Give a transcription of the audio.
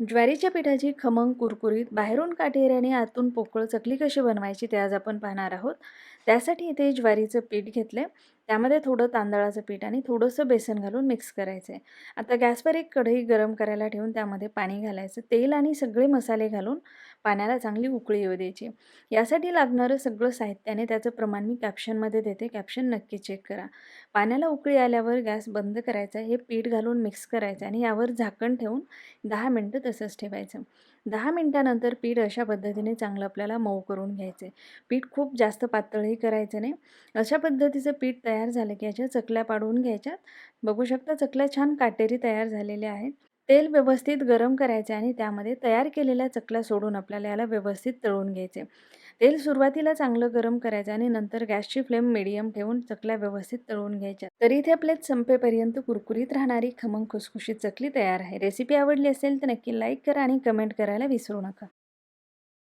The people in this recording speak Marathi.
ज्वारीच्या पिठाची खमंग कुरकुरीत बाहेरून काटेरी आणि आतून पोकळ चकली कशी बनवायची ते आज आपण पाहणार आहोत. त्यासाठी इथे ज्वारीचं पीठ घेतलं आहे त्यामध्ये थोडं तांदळाचं पीठ आणि थोडंसं बेसन घालून मिक्स करायचं आहे. आता गॅसवर एक कढई गरम करायला ठेवून त्यामध्ये पाणी घालायचं. तेल आणि सगळे मसाले घालून पाण्याला चांगली उकळी येऊ द्यायची. यासाठी लागणारं सगळं साहित्याने त्याचं प्रमाण मी कॅप्शनमध्ये देते. कॅप्शन नक्की चेक करा. पाण्याला उकळी आल्यावर गॅस बंद करायचा हे पीठ घालून मिक्स करायचं आणि यावर झाकण ठेवून दहा मिनटं तसंच ठेवायचं. दहा मिनटानंतर पीठ अशा पद्धतीने चांगलं आपल्याला मऊ करून घ्यायचं आहे पीठ खूप जास्त पातळही करायचं नाही. अशा पद्धतीचं पीठ तयार झालं की याच्या चकल्या पाडवून घ्यायच्यात. बघू शकता चकल्या छान काटेरी तयार झालेल्या आहेत. तेल व्यवस्थित गरम करायचे आणि त्यामध्ये तयार केलेल्या चकल्या सोडून आपल्याला याला व्यवस्थित तळून घ्यायचे. तेल सुरुवातीला चांगलं गरम करायचं आणि नंतर गॅसची फ्लेम मिडियम ठेवून चकल्या व्यवस्थित तळून घ्यायच्या. तर इथे आपल्यात संपेपर्यंत कुरकुरीत राहणारी खमंग खुसखुशीत चकली तयार आहे. रेसिपी आवडली असेल तर नक्की लाईक करा आणि कमेंट करायला विसरू नका.